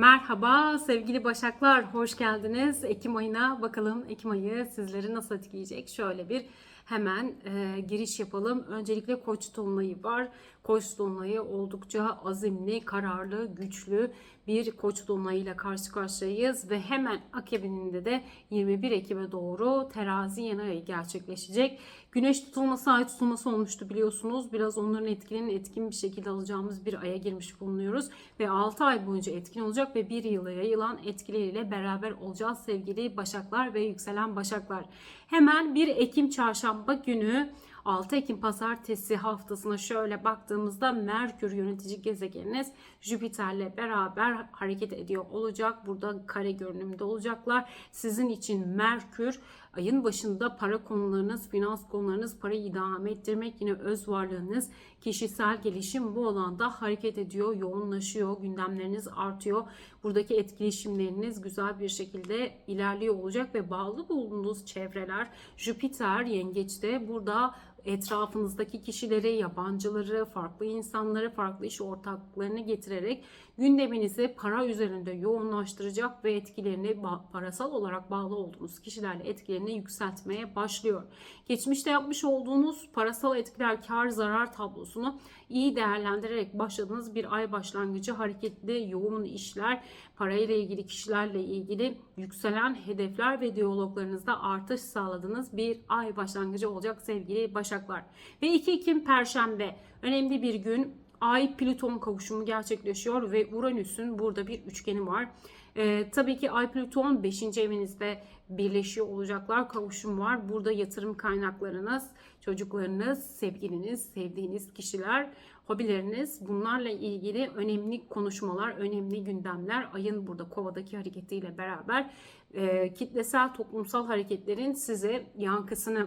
Merhaba sevgili Başaklar, hoş geldiniz. Ekim ayına bakalım Ekim ayı sizleri nasıl etkileyecek? Şöyle bir hemen e, giriş yapalım. Öncelikle Koç dolunayı var. Koç dolunayı oldukça azimli, kararlı, güçlü bir Koç dolunayıyla karşı karşıyayız ve hemen akabininde de 21 Ekim'e doğru terazi yeni ayı gerçekleşecek. Güneş tutulması, ay tutulması olmuştu biliyorsunuz. Biraz onların etkilerini etkin bir şekilde alacağımız bir aya girmiş bulunuyoruz. Ve 6 ay boyunca etkin olacak ve bir yıla yayılan etkileriyle beraber olacağız sevgili Başaklar ve yükselen Başaklar. Hemen 1 Ekim çarşamba günü 6 Ekim pazartesi haftasına şöyle baktığımızda Merkür yönetici gezegeniniz Jüpiter'le beraber hareket ediyor olacak. Burada kare görünümde olacaklar. Sizin için Merkür ayın başında para konularınız, finans konularınız, parayı idame ettirmek, yine öz varlığınız, kişisel gelişim bu alanda hareket ediyor, yoğunlaşıyor, gündemleriniz artıyor. Buradaki etkileşimleriniz güzel bir şekilde ilerliyor olacak ve bağlı bulunduğunuz çevreler Jüpiter yengeçte burada etrafınızdaki kişileri, yabancıları, farklı insanları, farklı iş ortaklıklarını getirerek gündeminizi para üzerinde yoğunlaştıracak ve etkilerini parasal olarak bağlı olduğunuz kişilerle etkilerini yükseltmeye başlıyor. Geçmişte yapmış olduğunuz parasal etkiler, kar, zarar tablosunu iyi değerlendirerek başladığınız bir ay başlangıcı hareketli, yoğun işler, parayla ilgili kişilerle ilgili yükselen hedefler ve diyaloglarınızda artış sağladığınız bir ay başlangıcı olacak sevgili Başaklar. Ve 2 Ekim Perşembe önemli bir gün Ay Plüton kavuşumu gerçekleşiyor ve Uranüs'ün burada bir üçgeni var. Ee, tabii ki Ay Plüton 5. evinizde birleşiyor olacaklar. Kavuşum var. Burada yatırım kaynaklarınız, çocuklarınız, sevgiliniz, sevdiğiniz kişiler, hobileriniz bunlarla ilgili önemli konuşmalar, önemli gündemler ayın burada kovadaki hareketiyle beraber e, kitlesel toplumsal hareketlerin size yankısını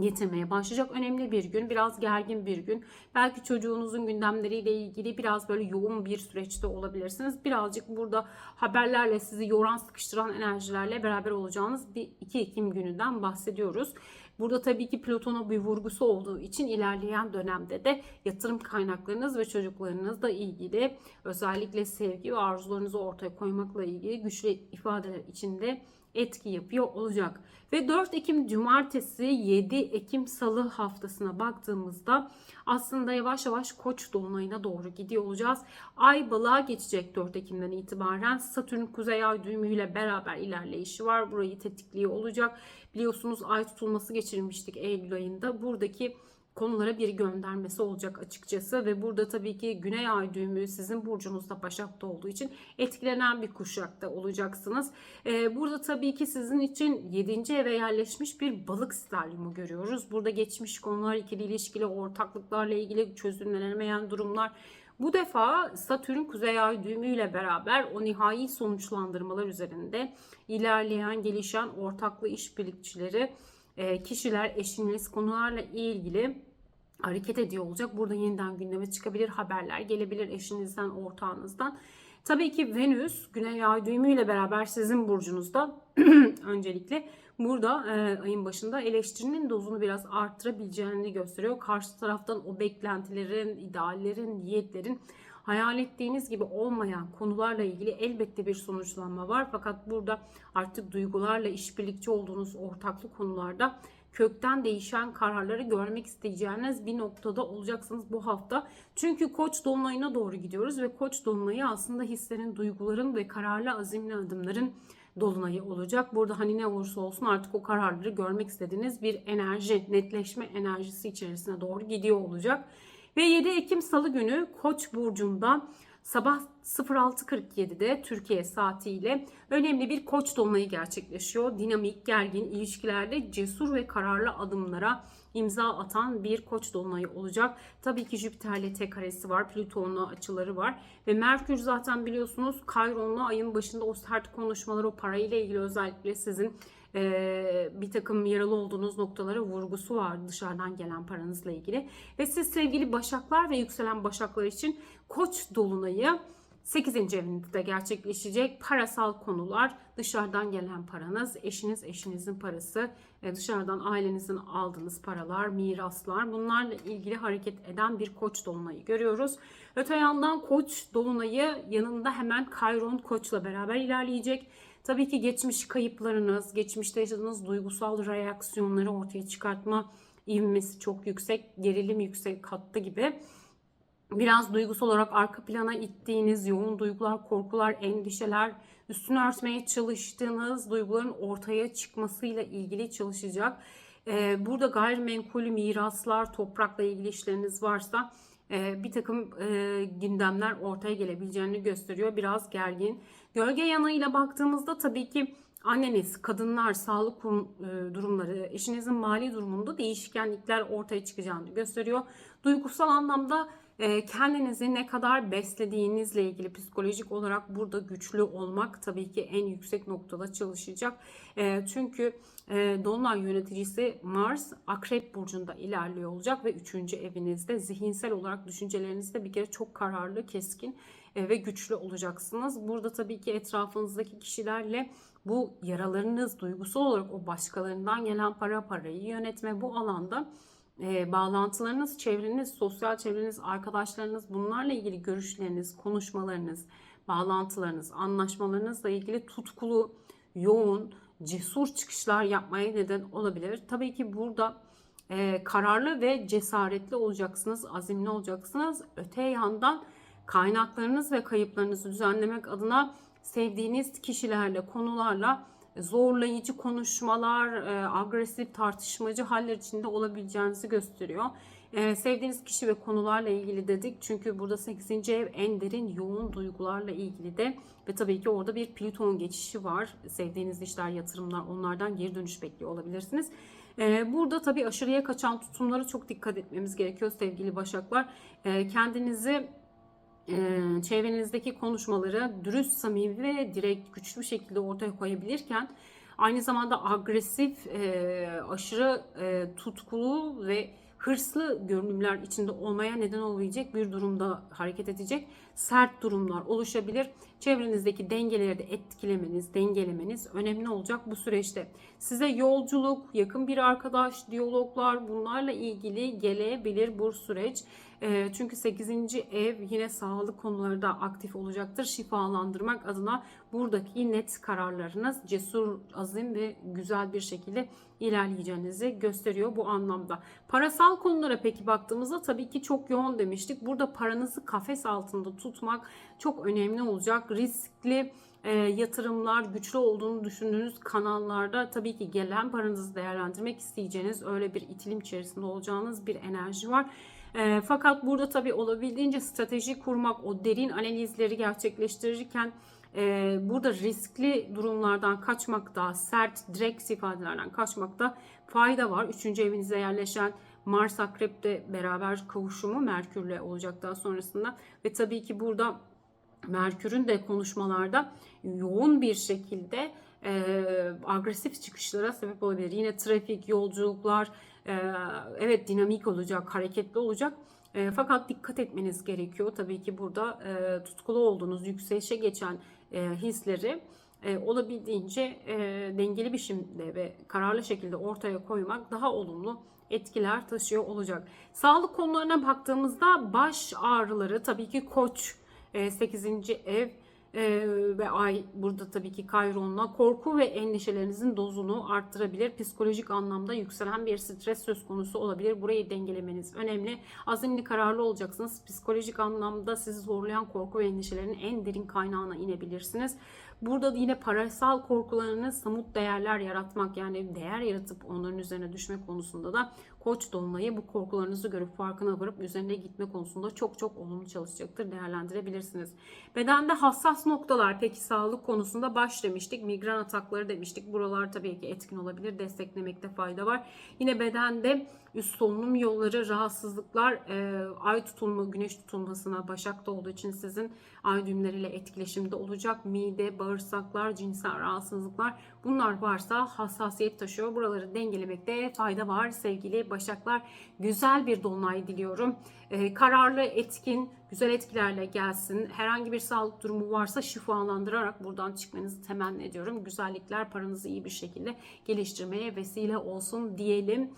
getirmeye başlayacak. Önemli bir gün, biraz gergin bir gün. Belki çocuğunuzun gündemleriyle ilgili biraz böyle yoğun bir süreçte olabilirsiniz. Birazcık burada haberlerle sizi yoran, sıkıştıran enerjilerle beraber olacağınız bir 2 Ekim gününden bahsediyoruz. Burada tabii ki Plüton'a bir vurgusu olduğu için ilerleyen dönemde de yatırım kaynaklarınız ve çocuklarınızla ilgili özellikle sevgi ve arzularınızı ortaya koymakla ilgili güçlü ifadeler içinde etki yapıyor olacak. Ve 4 Ekim Cumartesi 7 Ekim Salı haftasına baktığımızda aslında yavaş yavaş Koç dolunayına doğru gidiyor olacağız. Ay balığa geçecek 4 Ekim'den itibaren. Satürn kuzey ay düğümüyle beraber ilerleyişi var. Burayı tetikliyor olacak. Biliyorsunuz ay tutulması geçirmiştik Eylül ayında. Buradaki konulara bir göndermesi olacak açıkçası ve burada tabii ki Güney Ay düğümü sizin burcunuzda Başak'ta olduğu için etkilenen bir kuşakta olacaksınız. Ee, burada tabii ki sizin için 7. eve yerleşmiş bir balık steryumu görüyoruz. Burada geçmiş konular, ikili ilişkili ortaklıklarla ilgili çözümlenemeyen durumlar bu defa Satürn Kuzey Ay düğümüyle beraber o nihai sonuçlandırmalar üzerinde ilerleyen, gelişen ortaklı işbirlikçileri e, kişiler, eşiniz konularla ilgili hareket ediyor olacak. Burada yeniden gündeme çıkabilir haberler gelebilir eşinizden, ortağınızdan. Tabii ki Venüs Güney Ay düğümüyle beraber sizin burcunuzda öncelikle burada e, ayın başında eleştirinin dozunu biraz arttırabileceğini gösteriyor. Karşı taraftan o beklentilerin, ideallerin, niyetlerin hayal ettiğiniz gibi olmayan konularla ilgili elbette bir sonuçlanma var. Fakat burada artık duygularla işbirlikçi olduğunuz ortaklı konularda kökten değişen kararları görmek isteyeceğiniz bir noktada olacaksınız bu hafta. Çünkü koç dolunayına doğru gidiyoruz ve koç dolunayı aslında hislerin, duyguların ve kararlı azimli adımların dolunayı olacak. Burada hani ne olursa olsun artık o kararları görmek istediğiniz bir enerji, netleşme enerjisi içerisine doğru gidiyor olacak. Ve 7 Ekim Salı günü Koç burcunda sabah 06.47'de Türkiye saatiyle önemli bir koç dolunayı gerçekleşiyor. Dinamik, gergin ilişkilerde cesur ve kararlı adımlara imza atan bir koç dolunayı olacak. Tabii ki Jüpiter'le tek karesi var, Plüton'la açıları var ve Merkür zaten biliyorsunuz Kayron'la ayın başında o sert konuşmalar, o parayla ilgili özellikle sizin e, bir takım yaralı olduğunuz noktalara vurgusu var dışarıdan gelen paranızla ilgili. Ve siz sevgili başaklar ve yükselen başaklar için koç dolunayı 8. evinde de gerçekleşecek parasal konular, dışarıdan gelen paranız, eşiniz, eşinizin parası, e, dışarıdan ailenizin aldığınız paralar, miraslar bunlarla ilgili hareket eden bir koç dolunayı görüyoruz. Öte yandan koç dolunayı yanında hemen Kayron koçla beraber ilerleyecek. Tabii ki geçmiş kayıplarınız, geçmişte yaşadığınız duygusal reaksiyonları ortaya çıkartma ivmesi çok yüksek, gerilim yüksek kattı gibi biraz duygusal olarak arka plana ittiğiniz yoğun duygular, korkular, endişeler, üstünü örtmeye çalıştığınız duyguların ortaya çıkmasıyla ilgili çalışacak. Ee, burada gayrimenkul, miraslar, toprakla ilgili işleriniz varsa e, bir takım e, gündemler ortaya gelebileceğini gösteriyor. Biraz gergin. Gölge yanıyla baktığımızda tabii ki anneniz, kadınlar, sağlık e, durumları, eşinizin mali durumunda değişkenlikler ortaya çıkacağını gösteriyor. Duygusal anlamda e, kendinizi ne kadar beslediğinizle ilgili psikolojik olarak burada güçlü olmak tabii ki en yüksek noktada çalışacak. E, çünkü Dolunay yöneticisi Mars Akrep Burcu'nda ilerliyor olacak ve 3. evinizde zihinsel olarak düşüncelerinizde bir kere çok kararlı, keskin ve güçlü olacaksınız. Burada tabii ki etrafınızdaki kişilerle bu yaralarınız duygusal olarak o başkalarından gelen para parayı yönetme bu alanda e, bağlantılarınız, çevreniz, sosyal çevreniz, arkadaşlarınız bunlarla ilgili görüşleriniz, konuşmalarınız, bağlantılarınız, anlaşmalarınızla ilgili tutkulu, yoğun, cesur çıkışlar yapmaya neden olabilir. Tabii ki burada e, kararlı ve cesaretli olacaksınız, azimli olacaksınız. Öte yandan kaynaklarınız ve kayıplarınızı düzenlemek adına sevdiğiniz kişilerle, konularla zorlayıcı konuşmalar, e, agresif tartışmacı haller içinde olabileceğinizi gösteriyor. E, sevdiğiniz kişi ve konularla ilgili dedik. Çünkü burada 8. ev en derin yoğun duygularla ilgili de ve tabii ki orada bir Plüton geçişi var. Sevdiğiniz işler, yatırımlar onlardan geri dönüş bekliyor olabilirsiniz. E, burada tabii aşırıya kaçan tutumlara çok dikkat etmemiz gerekiyor sevgili Başaklar. E, kendinizi e, çevrenizdeki konuşmaları dürüst, samimi ve direkt güçlü bir şekilde ortaya koyabilirken aynı zamanda agresif, e, aşırı e, tutkulu ve hırslı görünümler içinde olmaya neden olabilecek bir durumda hareket edecek sert durumlar oluşabilir. Çevrenizdeki dengeleri de etkilemeniz, dengelemeniz önemli olacak bu süreçte. Size yolculuk, yakın bir arkadaş, diyaloglar bunlarla ilgili gelebilir bu süreç. Ee, çünkü 8. ev yine sağlık konuları da aktif olacaktır. Şifalandırmak adına buradaki net kararlarınız cesur, azim ve güzel bir şekilde ilerleyeceğinizi gösteriyor bu anlamda. Parasal konulara peki baktığımızda tabii ki çok yoğun demiştik. Burada paranızı kafes altında tutmak çok önemli olacak. Riskli e, yatırımlar güçlü olduğunu düşündüğünüz kanallarda tabii ki gelen paranızı değerlendirmek isteyeceğiniz öyle bir itilim içerisinde olacağınız bir enerji var. E, fakat burada tabii olabildiğince strateji kurmak, o derin analizleri gerçekleştirirken e, burada riskli durumlardan kaçmakta, sert, direkt ifadelerden kaçmakta fayda var. Üçüncü evinize yerleşen Mars Akrep'te beraber kavuşumu Merkür'le olacak daha sonrasında. Ve tabii ki burada Merkür'ün de konuşmalarda yoğun bir şekilde e, agresif çıkışlara sebep olabilir. Yine trafik, yolculuklar evet dinamik olacak, hareketli olacak. E, fakat dikkat etmeniz gerekiyor. Tabii ki burada e, tutkulu olduğunuz, yükselişe geçen e, hisleri e, olabildiğince e, dengeli biçimde ve kararlı şekilde ortaya koymak daha olumlu etkiler taşıyor olacak. Sağlık konularına baktığımızda baş ağrıları tabii ki koç 8. ev ee, ve ay burada tabii ki Kayron'la korku ve endişelerinizin dozunu arttırabilir. Psikolojik anlamda yükselen bir stres söz konusu olabilir. Burayı dengelemeniz önemli. Azimli kararlı olacaksınız. Psikolojik anlamda sizi zorlayan korku ve endişelerin en derin kaynağına inebilirsiniz. Burada yine parasal korkularınız samut değerler yaratmak yani değer yaratıp onların üzerine düşme konusunda da Koç dolunayı bu korkularınızı görüp farkına varıp üzerine gitme konusunda çok çok olumlu çalışacaktır. Değerlendirebilirsiniz. Bedende hassas noktalar peki sağlık konusunda baş demiştik. Migren atakları demiştik. Buralar tabii ki etkin olabilir. Desteklemekte fayda var. Yine bedende üst solunum yolları, rahatsızlıklar, e, ay tutulma, güneş tutulmasına Başak'ta olduğu için sizin ay düğümleriyle etkileşimde olacak. Mide, bağırsaklar, cinsel rahatsızlıklar bunlar varsa hassasiyet taşıyor. Buraları dengelemekte fayda var sevgili Başaklar. Güzel bir dolunay diliyorum. E, kararlı, etkin, güzel etkilerle gelsin. Herhangi bir sağlık durumu varsa şifalandırarak buradan çıkmanızı temenni ediyorum. Güzellikler paranızı iyi bir şekilde geliştirmeye vesile olsun diyelim.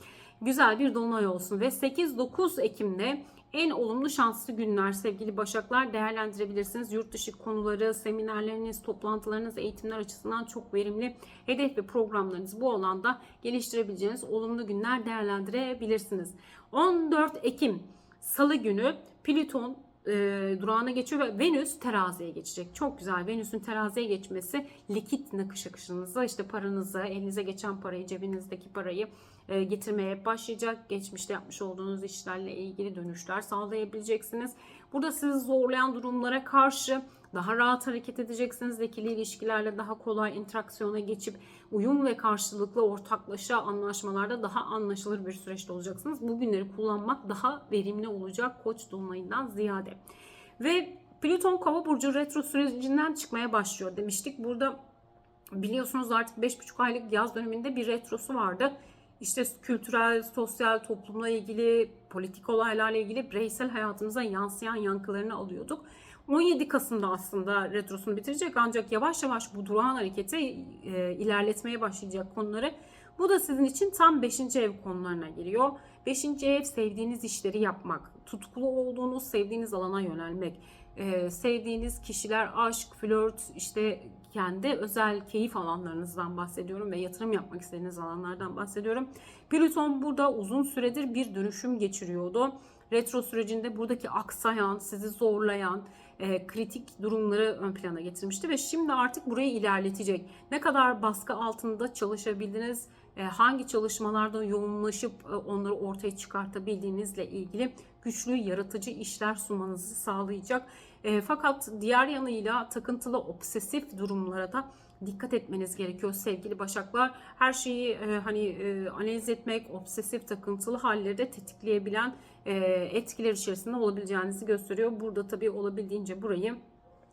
Güzel bir dolunay olsun ve 8-9 Ekim'de en olumlu şanslı günler sevgili Başaklar değerlendirebilirsiniz. Yurt dışı konuları, seminerleriniz, toplantılarınız, eğitimler açısından çok verimli hedef ve programlarınızı bu alanda geliştirebileceğiniz olumlu günler değerlendirebilirsiniz. 14 Ekim Salı günü Plüton e, durağına geçiyor ve Venüs teraziye geçecek. Çok güzel. Venüs'ün teraziye geçmesi likit nakış akışınıza işte paranızı, elinize geçen parayı, cebinizdeki parayı e, getirmeye başlayacak. Geçmişte yapmış olduğunuz işlerle ilgili dönüşler sağlayabileceksiniz. Burada sizi zorlayan durumlara karşı daha rahat hareket edeceksiniz. İkili ilişkilerle daha kolay interaksiyona geçip uyum ve karşılıklı ortaklaşa anlaşmalarda daha anlaşılır bir süreçte olacaksınız. Bu günleri kullanmak daha verimli olacak Koç dolunayından ziyade. Ve Plüton Kova burcu retro sürecinden çıkmaya başlıyor demiştik. Burada biliyorsunuz artık 5,5 aylık yaz döneminde bir retrosu vardı. İşte kültürel, sosyal, toplumla ilgili, politik olaylarla ilgili bireysel hayatımıza yansıyan yankılarını alıyorduk. 17 Kasım'da aslında retrosunu bitirecek ancak yavaş yavaş bu durağan hareketi e, ilerletmeye başlayacak konuları. Bu da sizin için tam 5. ev konularına giriyor. 5. ev sevdiğiniz işleri yapmak, tutkulu olduğunuz, sevdiğiniz alana yönelmek, e, sevdiğiniz kişiler, aşk, flört, işte kendi özel keyif alanlarınızdan bahsediyorum ve yatırım yapmak istediğiniz alanlardan bahsediyorum. Plüton burada uzun süredir bir dönüşüm geçiriyordu. Retro sürecinde buradaki aksayan, sizi zorlayan, e, kritik durumları ön plana getirmişti ve şimdi artık burayı ilerletecek. Ne kadar baskı altında çalışabildiniz, e, hangi çalışmalarda yoğunlaşıp e, onları ortaya çıkartabildiğinizle ilgili güçlü, yaratıcı işler sunmanızı sağlayacak. E, fakat diğer yanıyla takıntılı, obsesif durumlara da dikkat etmeniz gerekiyor sevgili Başaklar. Her şeyi e, hani e, analiz etmek, obsesif takıntılı halleri de tetikleyebilen e, etkiler içerisinde olabileceğinizi gösteriyor. Burada tabii olabildiğince burayı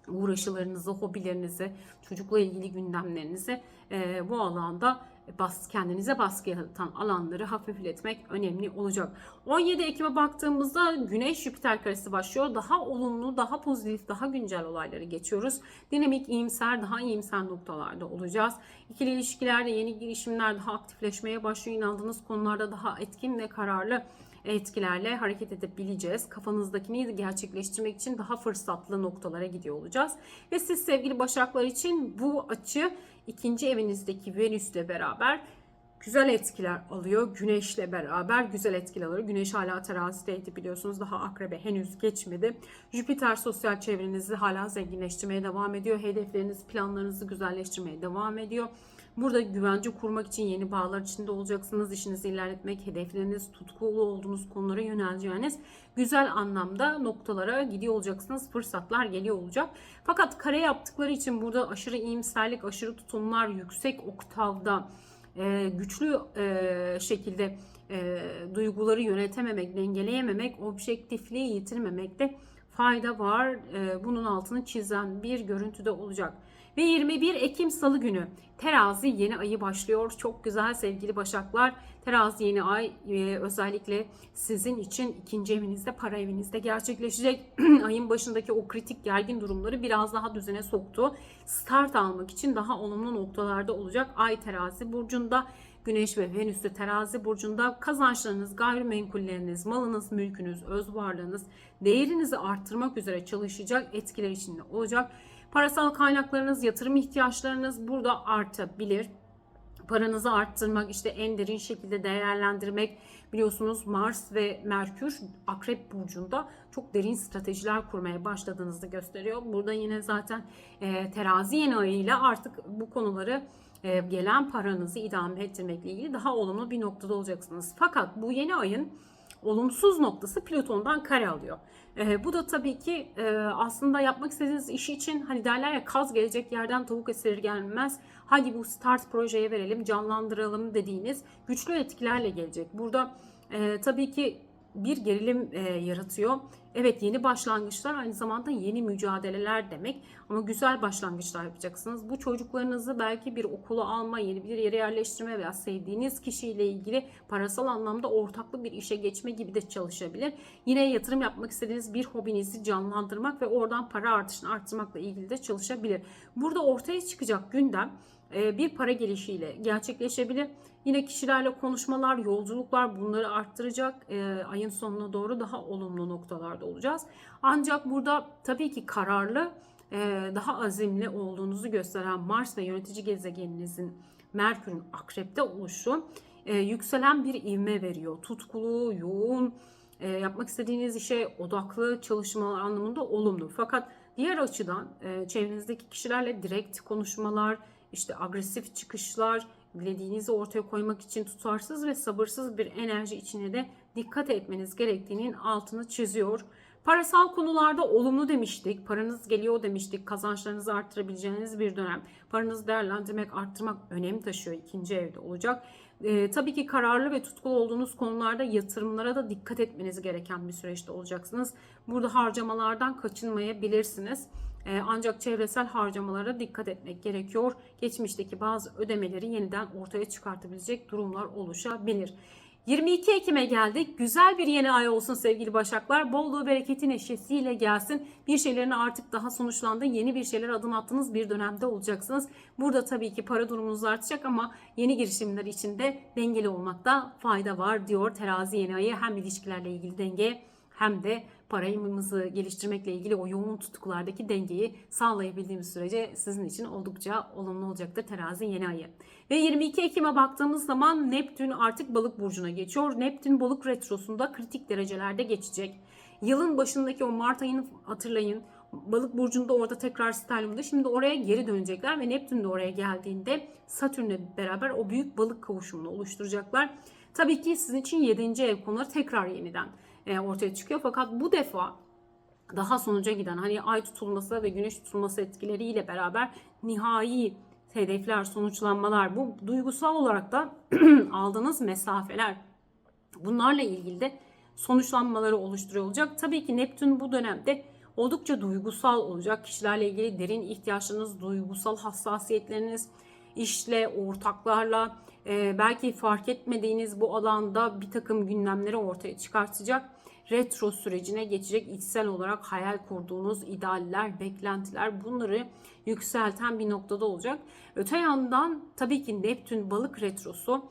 uğraşılarınızı, hobilerinizi, çocukla ilgili gündemlerinizi e, bu alanda bas, kendinize baskı yaratan alanları hafifletmek önemli olacak. 17 Ekim'e baktığımızda Güneş Jüpiter karesi başlıyor. Daha olumlu, daha pozitif, daha güncel olayları geçiyoruz. Dinamik, iyimser, daha iyimser noktalarda olacağız. İkili ilişkilerde yeni girişimler daha aktifleşmeye başlıyor. İnandığınız konularda daha etkin ve kararlı etkilerle hareket edebileceğiz. Kafanızdakini gerçekleştirmek için daha fırsatlı noktalara gidiyor olacağız. Ve siz sevgili Başaklar için bu açı ikinci evinizdeki Venüs'le beraber güzel etkiler alıyor. Güneş'le beraber güzel etkiler alıyor. Güneş hala terazideydi biliyorsunuz. Daha akrebe henüz geçmedi. Jüpiter sosyal çevrenizi hala zenginleştirmeye devam ediyor. Hedefleriniz, planlarınızı güzelleştirmeye devam ediyor. Burada güvence kurmak için yeni bağlar içinde olacaksınız. İşinizi ilerletmek, hedefleriniz, tutkulu olduğunuz konulara yöneleceğiniz güzel anlamda noktalara gidiyor olacaksınız. Fırsatlar geliyor olacak. Fakat kare yaptıkları için burada aşırı iyimserlik, aşırı tutumlar yüksek oktavda e, güçlü e, şekilde e, duyguları yönetememek, dengeleyememek, objektifliği yitirmemekte fayda var. E, bunun altını çizen bir görüntüde olacak. Ve 21 Ekim Salı günü terazi yeni ayı başlıyor. Çok güzel sevgili Başaklar. Terazi yeni ay e, özellikle sizin için ikinci evinizde, para evinizde gerçekleşecek. Ayın başındaki o kritik gergin durumları biraz daha düzene soktu. Start almak için daha olumlu noktalarda olacak. Ay terazi burcunda. Güneş ve Venüs de terazi burcunda kazançlarınız, gayrimenkulleriniz, malınız, mülkünüz, öz varlığınız değerinizi arttırmak üzere çalışacak etkiler içinde olacak. Parasal kaynaklarınız, yatırım ihtiyaçlarınız burada artabilir. Paranızı arttırmak, işte en derin şekilde değerlendirmek. Biliyorsunuz Mars ve Merkür Akrep Burcu'nda çok derin stratejiler kurmaya başladığınızı gösteriyor. Burada yine zaten e, terazi yeni ayıyla artık bu konuları e, gelen paranızı idame ettirmekle ilgili daha olumlu bir noktada olacaksınız. Fakat bu yeni ayın olumsuz noktası Plüton'dan kare alıyor. E, bu da tabii ki e, aslında yapmak istediğiniz iş için hani derler ya kaz gelecek yerden tavuk eseri gelmez. Hadi bu start projeye verelim, canlandıralım dediğiniz güçlü etkilerle gelecek. Burada e, tabii ki bir gerilim e, yaratıyor. Evet yeni başlangıçlar aynı zamanda yeni mücadeleler demek ama güzel başlangıçlar yapacaksınız. Bu çocuklarınızı belki bir okula alma, yeni bir yere yerleştirme veya sevdiğiniz kişiyle ilgili parasal anlamda ortaklı bir işe geçme gibi de çalışabilir. Yine yatırım yapmak istediğiniz bir hobinizi canlandırmak ve oradan para artışını arttırmakla ilgili de çalışabilir. Burada ortaya çıkacak gündem e, bir para gelişiyle gerçekleşebilir. Yine kişilerle konuşmalar, yolculuklar bunları arttıracak. E, ayın sonuna doğru daha olumlu noktalarda olacağız. Ancak burada tabii ki kararlı, daha azimli olduğunuzu gösteren Mars ve yönetici gezegeninizin Merkür'ün akrepte oluşu e, yükselen bir ivme veriyor. Tutkulu, yoğun, e, yapmak istediğiniz işe odaklı çalışmalar anlamında olumlu. Fakat diğer açıdan e, çevrenizdeki kişilerle direkt konuşmalar, işte agresif çıkışlar, dilediğinizi ortaya koymak için tutarsız ve sabırsız bir enerji içine de dikkat etmeniz gerektiğinin altını çiziyor. Parasal konularda olumlu demiştik, paranız geliyor demiştik, kazançlarınızı arttırabileceğiniz bir dönem. Paranızı değerlendirmek, arttırmak önem taşıyor ikinci evde olacak. Ee, tabii ki kararlı ve tutkulu olduğunuz konularda yatırımlara da dikkat etmeniz gereken bir süreçte olacaksınız. Burada harcamalardan kaçınmayabilirsiniz. Ee, ancak çevresel harcamalara dikkat etmek gerekiyor. Geçmişteki bazı ödemeleri yeniden ortaya çıkartabilecek durumlar oluşabilir. 22 Ekim'e geldik. Güzel bir yeni ay olsun sevgili Başaklar. Bolluğu bereketin eşyesiyle gelsin. Bir şeylerin artık daha sonuçlandı. Yeni bir şeyler adım attığınız bir dönemde olacaksınız. Burada tabii ki para durumunuz artacak ama yeni girişimler için de dengeli olmakta fayda var diyor terazi yeni ayı. Hem ilişkilerle ilgili denge hem de parayımızı geliştirmekle ilgili o yoğun tutkulardaki dengeyi sağlayabildiğimiz sürece sizin için oldukça olumlu olacaktır terazi yeni ayı. Ve 22 Ekim'e baktığımız zaman Neptün artık balık burcuna geçiyor. Neptün balık retrosunda kritik derecelerde geçecek. Yılın başındaki o Mart ayını hatırlayın. Balık burcunda orada tekrar stelyumda. Şimdi oraya geri dönecekler ve Neptün de oraya geldiğinde Satürn'le beraber o büyük balık kavuşumunu oluşturacaklar. Tabii ki sizin için 7. ev konuları tekrar yeniden ortaya çıkıyor. Fakat bu defa daha sonuca giden hani ay tutulması ve güneş tutulması etkileriyle beraber nihai hedefler, sonuçlanmalar, bu duygusal olarak da aldığınız mesafeler bunlarla ilgili de sonuçlanmaları oluşturuyor olacak. Tabii ki Neptün bu dönemde oldukça duygusal olacak. Kişilerle ilgili derin ihtiyaçlarınız, duygusal hassasiyetleriniz, işle, ortaklarla, e, belki fark etmediğiniz bu alanda bir takım gündemleri ortaya çıkartacak. Retro sürecine geçecek içsel olarak hayal kurduğunuz idealler, beklentiler bunları yükselten bir noktada olacak. Öte yandan tabii ki Neptün balık retrosu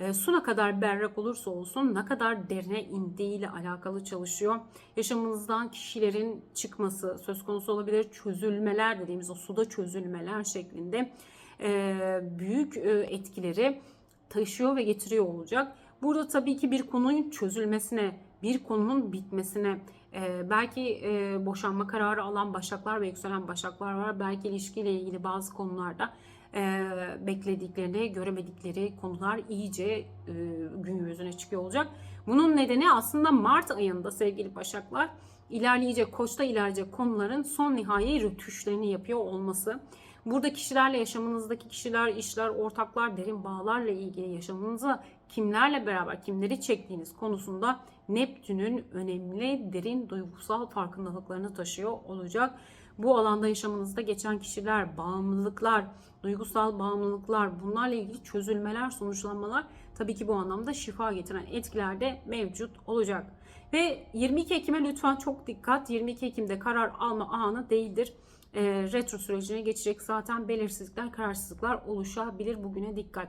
e, su ne kadar berrak olursa olsun ne kadar derine indiğiyle alakalı çalışıyor. Yaşamınızdan kişilerin çıkması söz konusu olabilir. Çözülmeler dediğimiz o suda çözülmeler şeklinde e, büyük e, etkileri taşıyor ve getiriyor olacak. Burada tabii ki bir konunun çözülmesine, bir konunun bitmesine, e, belki e, boşanma kararı alan başaklar ve yükselen başaklar var. Belki ilişkiyle ilgili bazı konularda e, beklediklerini, göremedikleri konular iyice e, gün yüzüne çıkıyor olacak. Bunun nedeni aslında Mart ayında sevgili başaklar ilerleyecek, koçta ilerleyecek konuların son nihai rütüşlerini yapıyor olması. Burada kişilerle yaşamınızdaki kişiler, işler, ortaklar, derin bağlarla ilgili yaşamınıza kimlerle beraber, kimleri çektiğiniz konusunda Neptün'ün önemli derin duygusal farkındalıklarını taşıyor olacak. Bu alanda yaşamınızda geçen kişiler, bağımlılıklar, duygusal bağımlılıklar, bunlarla ilgili çözülmeler, sonuçlanmalar tabii ki bu anlamda şifa getiren etkiler de mevcut olacak. Ve 22 Ekim'e lütfen çok dikkat. 22 Ekim'de karar alma anı değildir e, retro sürecine geçecek zaten belirsizlikler, kararsızlıklar oluşabilir. Bugüne dikkat.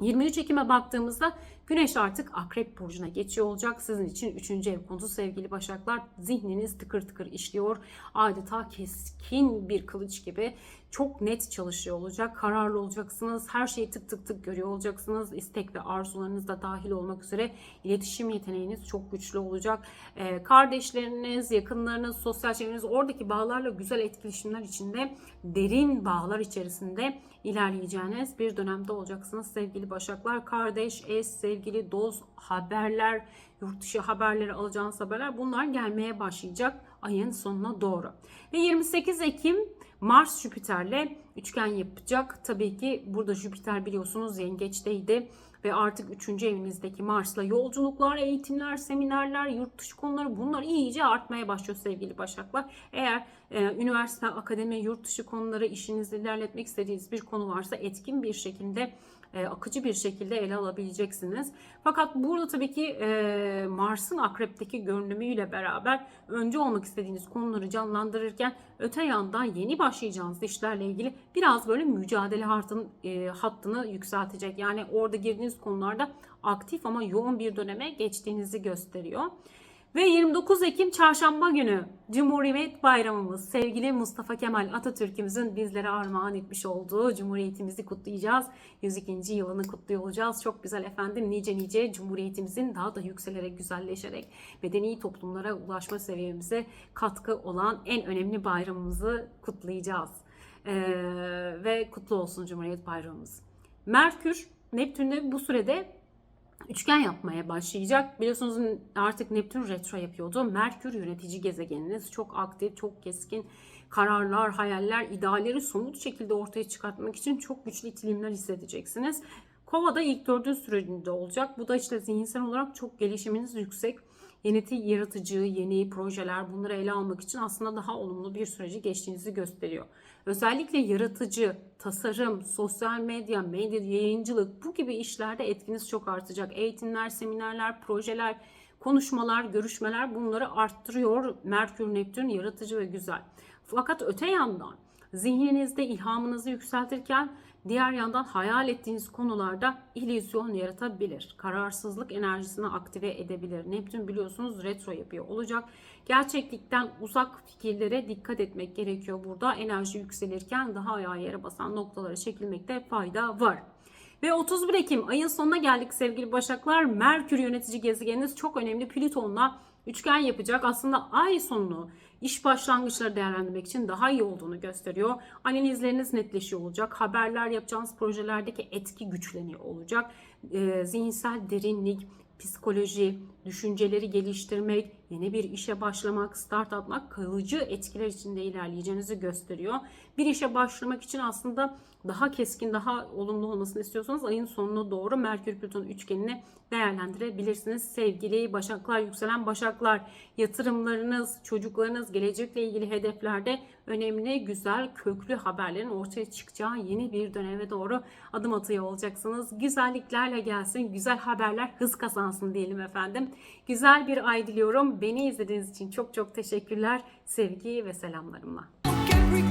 23 Ekim'e baktığımızda Güneş artık Akrep Burcu'na geçiyor olacak. Sizin için 3. ev konusu sevgili Başaklar. Zihniniz tıkır tıkır işliyor. Adeta keskin bir kılıç gibi çok net çalışıyor olacak. Kararlı olacaksınız. Her şeyi tık tık tık görüyor olacaksınız. İstek ve arzularınız da dahil olmak üzere iletişim yeteneğiniz çok güçlü olacak. Ee, kardeşleriniz, yakınlarınız, sosyal çevreniz oradaki bağlarla güzel etkileşimler içinde derin bağlar içerisinde ilerleyeceğiniz bir dönemde olacaksınız sevgili Başaklar. Kardeş, eş, sevgili, dost, haberler, yurt dışı haberleri alacağınız haberler bunlar gelmeye başlayacak ayın sonuna doğru. Ve 28 Ekim Mars Jüpiter'le üçgen yapacak. Tabii ki burada Jüpiter biliyorsunuz yengeçteydi ve artık 3. evinizdeki Mars'la yolculuklar, eğitimler, seminerler, yurt dışı konuları bunlar iyice artmaya başlıyor sevgili Başaklar. Eğer e, üniversite, akademi, yurt dışı konuları işinizi ilerletmek istediğiniz bir konu varsa etkin bir şekilde e, akıcı bir şekilde ele alabileceksiniz. Fakat burada tabii ki e, Mars'ın akrepteki görünümüyle beraber önce olmak istediğiniz konuları canlandırırken öte yandan yeni başlayacağınız işlerle ilgili biraz böyle mücadele hattını, e, hattını yükseltecek. Yani orada girdiğiniz konularda aktif ama yoğun bir döneme geçtiğinizi gösteriyor. Ve 29 Ekim Çarşamba günü Cumhuriyet Bayramımız sevgili Mustafa Kemal Atatürk'ümüzün bizlere armağan etmiş olduğu Cumhuriyetimizi kutlayacağız. 102. yılını kutluyor olacağız. Çok güzel efendim nice nice Cumhuriyetimizin daha da yükselerek, güzelleşerek medeni toplumlara ulaşma seviyemize katkı olan en önemli bayramımızı kutlayacağız. Ee, ve kutlu olsun Cumhuriyet Bayramımız. Merkür Neptün'de bu sürede üçgen yapmaya başlayacak. Biliyorsunuz artık Neptün retro yapıyordu. Merkür yönetici gezegeniniz çok aktif, çok keskin kararlar, hayaller, idealleri somut şekilde ortaya çıkartmak için çok güçlü itilimler hissedeceksiniz. Kova'da ilk dördün sürecinde olacak. Bu da işte zihinsel olarak çok gelişiminiz yüksek. Yeni yaratıcı, yeni projeler bunları ele almak için aslında daha olumlu bir süreci geçtiğinizi gösteriyor. Özellikle yaratıcı, tasarım, sosyal medya, medya yayıncılık bu gibi işlerde etkiniz çok artacak. Eğitimler, seminerler, projeler, konuşmalar, görüşmeler bunları arttırıyor. Merkür, Neptün yaratıcı ve güzel. Fakat öte yandan zihninizde ilhamınızı yükseltirken diğer yandan hayal ettiğiniz konularda illüzyon yaratabilir. Kararsızlık enerjisini aktive edebilir. Neptün biliyorsunuz retro yapıyor olacak. Gerçeklikten uzak fikirlere dikkat etmek gerekiyor burada. Enerji yükselirken daha ayağa yere basan noktalara çekilmekte fayda var. Ve 31 Ekim ayın sonuna geldik sevgili Başaklar. Merkür yönetici gezegeniniz çok önemli Plüton'la üçgen yapacak. Aslında ay sonunu iş başlangıçları değerlendirmek için daha iyi olduğunu gösteriyor. Analizleriniz netleşiyor olacak. Haberler yapacağınız projelerdeki etki güçleniyor olacak. Ee, zihinsel derinlik, psikoloji, düşünceleri geliştirmek, yeni bir işe başlamak, start atmak kalıcı etkiler içinde ilerleyeceğinizi gösteriyor. Bir işe başlamak için aslında daha keskin, daha olumlu olmasını istiyorsanız ayın sonuna doğru Merkür Plüton üçgenini değerlendirebilirsiniz. Sevgili Başaklar, yükselen Başaklar, yatırımlarınız, çocuklarınız, gelecekle ilgili hedeflerde önemli, güzel, köklü haberlerin ortaya çıkacağı yeni bir döneme doğru adım atıyor olacaksınız. Güzelliklerle gelsin, güzel haberler hız kazansın diyelim efendim. Güzel bir ay diliyorum. Beni izlediğiniz için çok çok teşekkürler. Sevgi ve selamlarımla. Every